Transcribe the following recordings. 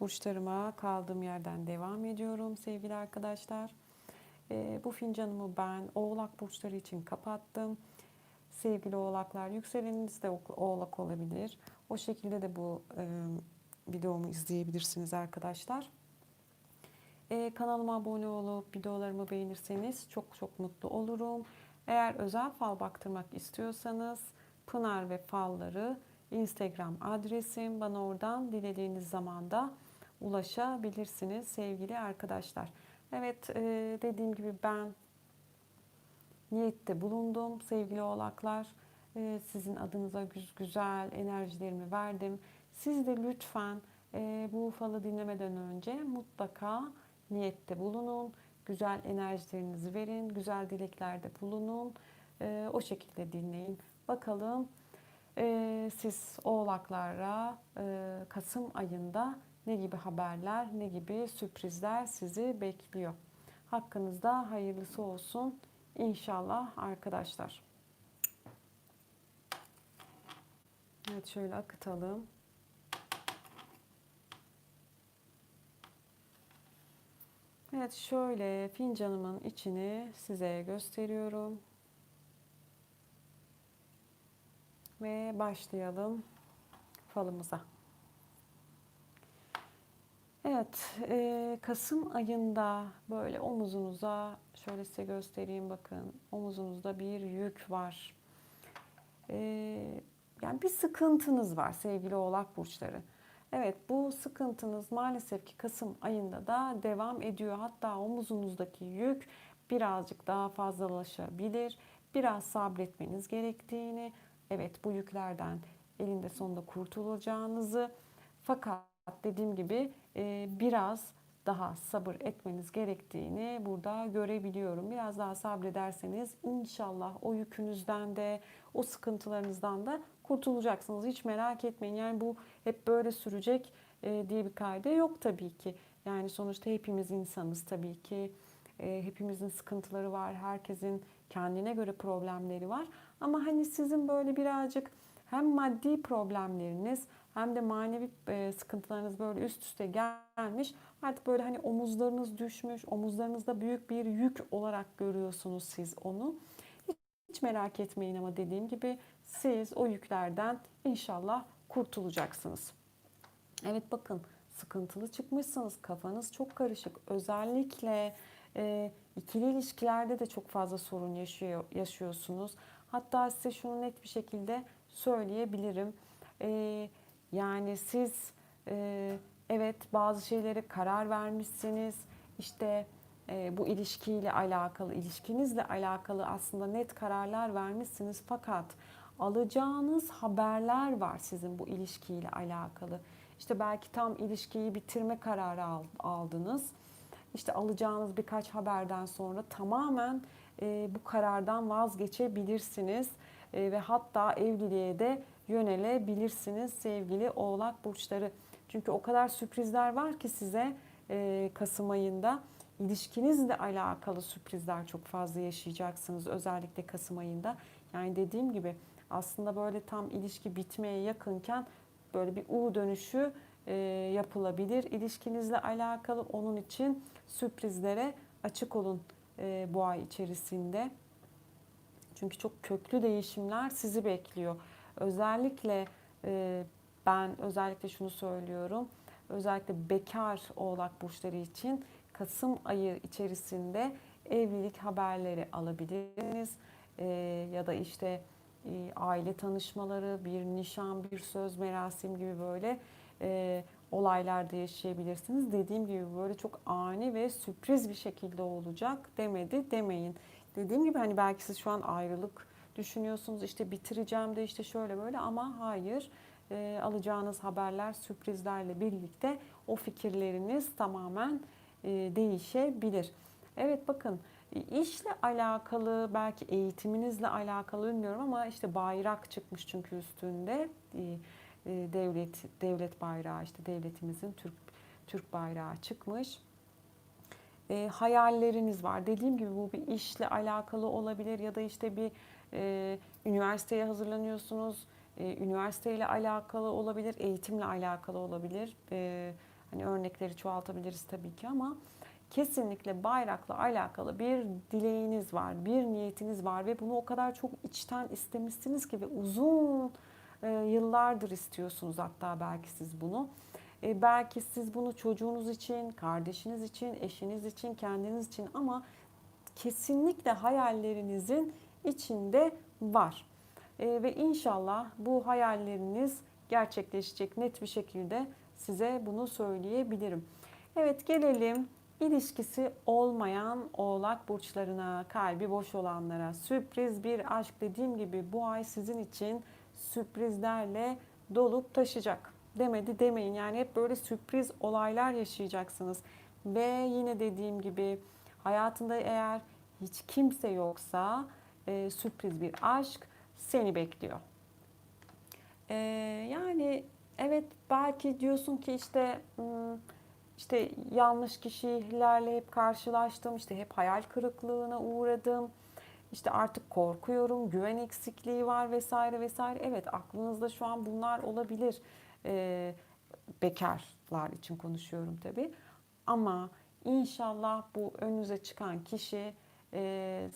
burçlarıma kaldığım yerden devam ediyorum sevgili arkadaşlar. Ee, bu fincanımı ben oğlak burçları için kapattım. Sevgili oğlaklar yükseleniniz de oğlak olabilir. O şekilde de bu e, videomu izleyebilirsiniz arkadaşlar. Ee, kanalıma abone olup videolarımı beğenirseniz çok çok mutlu olurum. Eğer özel fal baktırmak istiyorsanız Pınar ve falları Instagram adresim. Bana oradan dilediğiniz zamanda ulaşabilirsiniz sevgili arkadaşlar. Evet e, dediğim gibi ben niyette bulundum sevgili oğlaklar. E, sizin adınıza güzel enerjilerimi verdim. Siz de lütfen e, bu falı dinlemeden önce mutlaka niyette bulunun. Güzel enerjilerinizi verin. Güzel dileklerde bulunun. O şekilde dinleyin. Bakalım siz oğlaklara Kasım ayında ne gibi haberler, ne gibi sürprizler sizi bekliyor. Hakkınızda hayırlısı olsun inşallah arkadaşlar. Evet şöyle akıtalım. Evet şöyle fincanımın içini size gösteriyorum. Ve başlayalım falımıza. Evet, e, Kasım ayında böyle omuzunuza şöyle size göstereyim bakın. Omuzunuzda bir yük var. E, yani bir sıkıntınız var sevgili Oğlak burçları. Evet, bu sıkıntınız maalesef ki Kasım ayında da devam ediyor. Hatta omuzunuzdaki yük birazcık daha fazlalaşabilir. Biraz sabretmeniz gerektiğini, evet bu yüklerden elinde sonunda kurtulacağınızı fakat dediğim gibi e, biraz daha sabır etmeniz gerektiğini burada görebiliyorum. Biraz daha sabrederseniz inşallah o yükünüzden de o sıkıntılarınızdan da kurtulacaksınız. Hiç merak etmeyin. Yani bu hep böyle sürecek e, diye bir kaide yok tabii ki. Yani sonuçta hepimiz insanız tabii ki. E, hepimizin sıkıntıları var. Herkesin kendine göre problemleri var. Ama hani sizin böyle birazcık hem maddi problemleriniz hem de manevi e, sıkıntılarınız böyle üst üste gelmiş. Artık böyle hani omuzlarınız düşmüş, omuzlarınızda büyük bir yük olarak görüyorsunuz siz onu. Hiç merak etmeyin ama dediğim gibi siz o yüklerden inşallah kurtulacaksınız. Evet bakın sıkıntılı çıkmışsınız. Kafanız çok karışık. Özellikle e, ikili ilişkilerde de çok fazla sorun yaşıyor, yaşıyorsunuz. Hatta size şunu net bir şekilde söyleyebilirim. E, yani siz e, evet bazı şeylere karar vermişsiniz. İşte e, bu ilişkiyle alakalı, ilişkinizle alakalı aslında net kararlar vermişsiniz. Fakat alacağınız haberler var sizin bu ilişkiyle alakalı. İşte belki tam ilişkiyi bitirme kararı aldınız. İşte alacağınız birkaç haberden sonra tamamen e, bu karardan vazgeçebilirsiniz. E, ve hatta evliliğe de yönelebilirsiniz sevgili oğlak burçları. Çünkü o kadar sürprizler var ki size e, Kasım ayında ilişkinizle alakalı sürprizler çok fazla yaşayacaksınız özellikle Kasım ayında. Yani dediğim gibi aslında böyle tam ilişki bitmeye yakınken böyle bir U dönüşü e, yapılabilir. İlişkinizle alakalı onun için sürprizlere açık olun e, bu ay içerisinde. Çünkü çok köklü değişimler sizi bekliyor. Özellikle e, ben özellikle şunu söylüyorum. Özellikle bekar oğlak burçları için Kasım ayı içerisinde evlilik haberleri alabilirsiniz. E, ya da işte e, aile tanışmaları, bir nişan, bir söz merasim gibi böyle e, olaylarda yaşayabilirsiniz. Dediğim gibi böyle çok ani ve sürpriz bir şekilde olacak demedi demeyin. Dediğim gibi hani belki siz şu an ayrılık düşünüyorsunuz işte bitireceğim de işte şöyle böyle ama hayır e, alacağınız haberler sürprizlerle birlikte o fikirleriniz tamamen e, değişebilir. Evet bakın işle alakalı belki eğitiminizle alakalı bilmiyorum ama işte bayrak çıkmış çünkü üstünde e, e devlet devlet bayrağı işte devletimizin Türk Türk bayrağı çıkmış e, hayalleriniz var. Dediğim gibi bu bir işle alakalı olabilir ya da işte bir e, üniversiteye hazırlanıyorsunuz. E, üniversiteyle alakalı olabilir, eğitimle alakalı olabilir. E, Hani örnekleri çoğaltabiliriz tabii ki ama kesinlikle bayrakla alakalı bir dileğiniz var, bir niyetiniz var ve bunu o kadar çok içten istemişsiniz ki ve uzun e, yıllardır istiyorsunuz hatta belki siz bunu. E, belki siz bunu çocuğunuz için, kardeşiniz için, eşiniz için, kendiniz için ama kesinlikle hayallerinizin içinde var. E, ve inşallah bu hayalleriniz gerçekleşecek net bir şekilde size bunu söyleyebilirim. Evet gelelim ilişkisi olmayan oğlak burçlarına, kalbi boş olanlara. Sürpriz bir aşk dediğim gibi bu ay sizin için sürprizlerle dolup taşacak. Demedi demeyin yani hep böyle sürpriz olaylar yaşayacaksınız. Ve yine dediğim gibi hayatında eğer hiç kimse yoksa e, sürpriz bir aşk seni bekliyor. E, yani evet belki diyorsun ki işte hmm, işte yanlış kişilerle hep karşılaştım, işte hep hayal kırıklığına uğradım. İşte artık korkuyorum, güven eksikliği var vesaire vesaire. Evet aklınızda şu an bunlar olabilir. Ee, bekarlar için konuşuyorum tabii. Ama inşallah bu önünüze çıkan kişi e,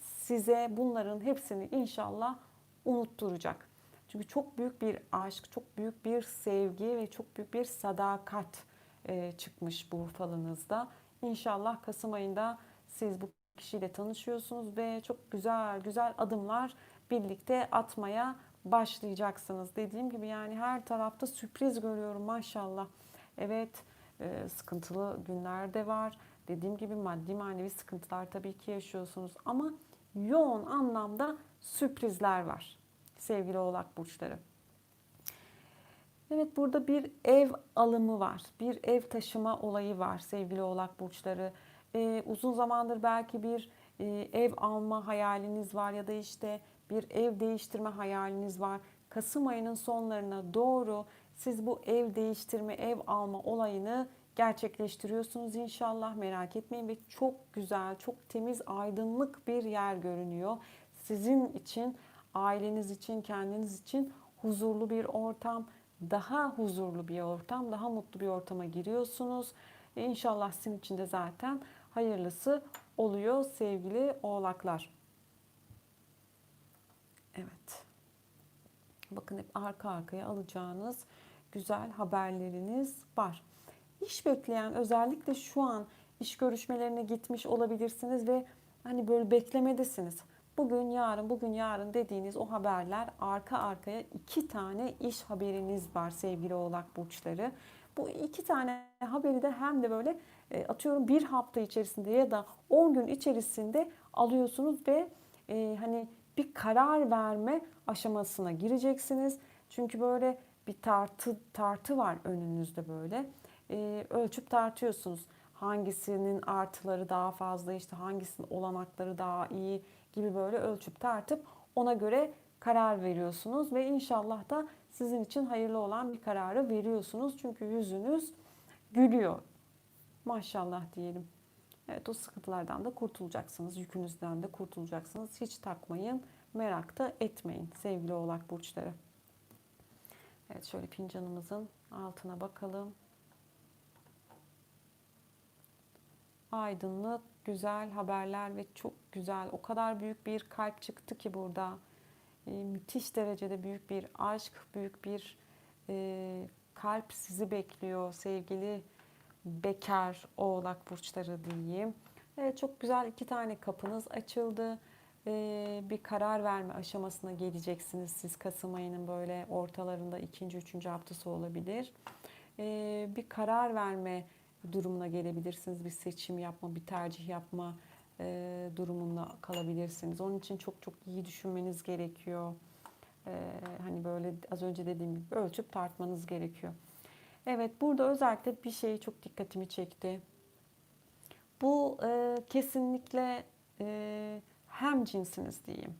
size bunların hepsini inşallah unutturacak. Çünkü çok büyük bir aşk, çok büyük bir sevgi ve çok büyük bir sadakat e, çıkmış bu falınızda. İnşallah Kasım ayında siz bu kişiyle tanışıyorsunuz ve çok güzel güzel adımlar birlikte atmaya başlayacaksınız. Dediğim gibi yani her tarafta sürpriz görüyorum maşallah. Evet e, sıkıntılı günler de var. Dediğim gibi maddi manevi sıkıntılar tabii ki yaşıyorsunuz ama yoğun anlamda sürprizler var sevgili oğlak burçları. Evet burada bir ev alımı var. Bir ev taşıma olayı var sevgili oğlak burçları. Ee, uzun zamandır belki bir e, ev alma hayaliniz var ya da işte bir ev değiştirme hayaliniz var. Kasım ayının sonlarına doğru siz bu ev değiştirme, ev alma olayını gerçekleştiriyorsunuz inşallah merak etmeyin ve çok güzel, çok temiz, aydınlık bir yer görünüyor. Sizin için, aileniz için, kendiniz için huzurlu bir ortam, daha huzurlu bir ortam, daha mutlu bir ortama giriyorsunuz. E inşallah sizin için de zaten hayırlısı oluyor sevgili oğlaklar. Evet. Bakın hep arka arkaya alacağınız güzel haberleriniz var. İş bekleyen özellikle şu an iş görüşmelerine gitmiş olabilirsiniz ve hani böyle beklemedesiniz. Bugün yarın bugün yarın dediğiniz o haberler arka arkaya iki tane iş haberiniz var sevgili oğlak burçları. Bu iki tane haberi de hem de böyle e, atıyorum bir hafta içerisinde ya da 10 gün içerisinde alıyorsunuz ve e, hani bir karar verme aşamasına gireceksiniz. Çünkü böyle bir tartı tartı var önünüzde böyle. E, ölçüp tartıyorsunuz. Hangisinin artıları daha fazla işte hangisinin olanakları daha iyi gibi böyle ölçüp tartıp ona göre karar veriyorsunuz ve inşallah da sizin için hayırlı olan bir kararı veriyorsunuz. Çünkü yüzünüz gülüyor. Maşallah diyelim. Evet o sıkıntılardan da kurtulacaksınız. Yükünüzden de kurtulacaksınız. Hiç takmayın. Merak da etmeyin sevgili oğlak burçları. Evet şöyle fincanımızın altına bakalım. Aydınlık, güzel haberler ve çok güzel. O kadar büyük bir kalp çıktı ki burada. E, müthiş derecede büyük bir aşk, büyük bir e, kalp sizi bekliyor sevgili bekar oğlak burçları diyeyim. Evet, çok güzel iki tane kapınız açıldı. Ee, bir karar verme aşamasına geleceksiniz. Siz Kasım ayının böyle ortalarında ikinci, üçüncü haftası olabilir. Ee, bir karar verme durumuna gelebilirsiniz. Bir seçim yapma, bir tercih yapma e, durumunda kalabilirsiniz. Onun için çok çok iyi düşünmeniz gerekiyor. Ee, hani böyle az önce dediğim gibi ölçüp tartmanız gerekiyor. Evet burada özellikle bir şey çok dikkatimi çekti. Bu e, kesinlikle e, hem cinsiniz diyeyim.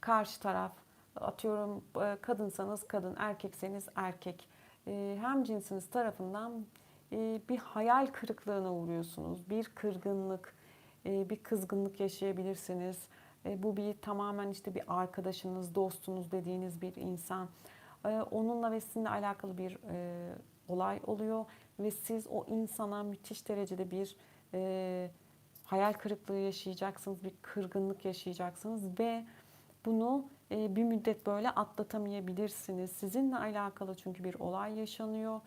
Karşı taraf atıyorum e, kadınsanız kadın, erkekseniz erkek. E, hem cinsiniz tarafından e, bir hayal kırıklığına uğruyorsunuz. Bir kırgınlık, e, bir kızgınlık yaşayabilirsiniz. E, bu bir tamamen işte bir arkadaşınız, dostunuz dediğiniz bir insan. E, onunla ve sizinle alakalı bir olay oluyor ve siz o insana müthiş derecede bir hayal kırıklığı yaşayacaksınız, bir kırgınlık yaşayacaksınız ve bunu bir müddet böyle atlatamayabilirsiniz. Sizinle alakalı çünkü bir olay yaşanıyor.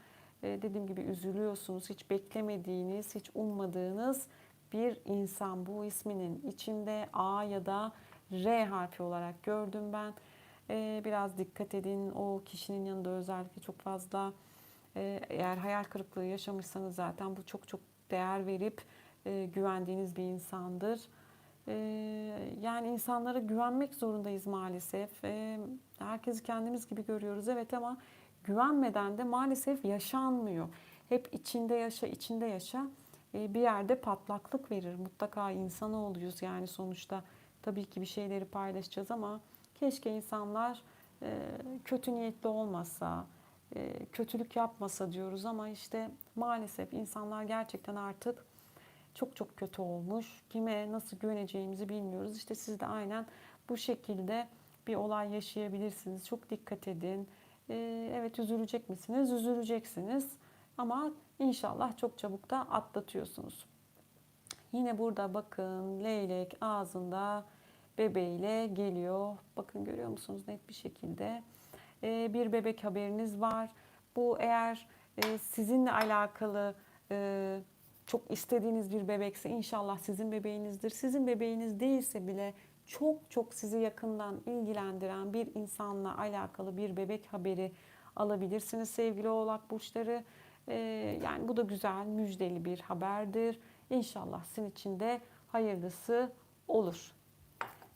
E, dediğim gibi üzülüyorsunuz. Hiç beklemediğiniz, hiç ummadığınız bir insan bu isminin içinde A ya da R harfi olarak gördüm ben. E, biraz dikkat edin. O kişinin yanında özellikle çok fazla e, eğer hayal kırıklığı yaşamışsanız zaten bu çok çok değer verip e, güvendiğiniz bir insandır. E, yani insanlara güvenmek zorundayız maalesef. Herkesi kendimiz gibi görüyoruz evet ama güvenmeden de maalesef yaşanmıyor. Hep içinde yaşa, içinde yaşa. E, bir yerde patlaklık verir. Mutlaka insan oluyoruz yani sonuçta. Tabii ki bir şeyleri paylaşacağız ama keşke insanlar e, kötü niyetli olmasa, e, kötülük yapmasa diyoruz ama işte maalesef insanlar gerçekten artık çok çok kötü olmuş. Kime nasıl güveneceğimizi bilmiyoruz. İşte siz de aynen bu şekilde bir olay yaşayabilirsiniz. Çok dikkat edin. Ee, evet üzülecek misiniz? Üzüleceksiniz. Ama inşallah çok çabuk da atlatıyorsunuz. Yine burada bakın leylek ağzında bebeğiyle geliyor. Bakın görüyor musunuz net bir şekilde. Ee, bir bebek haberiniz var. Bu eğer e, sizinle alakalı e, çok istediğiniz bir bebekse inşallah sizin bebeğinizdir. Sizin bebeğiniz değilse bile çok çok sizi yakından ilgilendiren bir insanla alakalı bir bebek haberi alabilirsiniz sevgili oğlak burçları. Ee, yani bu da güzel, müjdeli bir haberdir. İnşallah sizin için de hayırlısı olur.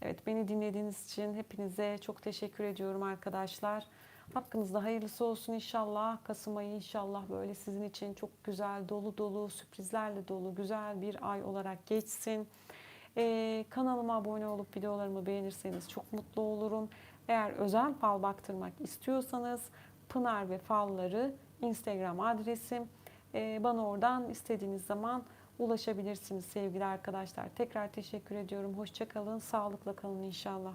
Evet beni dinlediğiniz için hepinize çok teşekkür ediyorum arkadaşlar. Hakkınızda hayırlısı olsun inşallah. Kasım ayı inşallah böyle sizin için çok güzel, dolu dolu, sürprizlerle dolu, güzel bir ay olarak geçsin. Ee, kanalıma abone olup videolarımı beğenirseniz çok mutlu olurum. Eğer özel fal baktırmak istiyorsanız Pınar ve Falları Instagram adresim. Ee, bana oradan istediğiniz zaman ulaşabilirsiniz sevgili arkadaşlar. Tekrar teşekkür ediyorum. Hoşçakalın, sağlıkla kalın inşallah.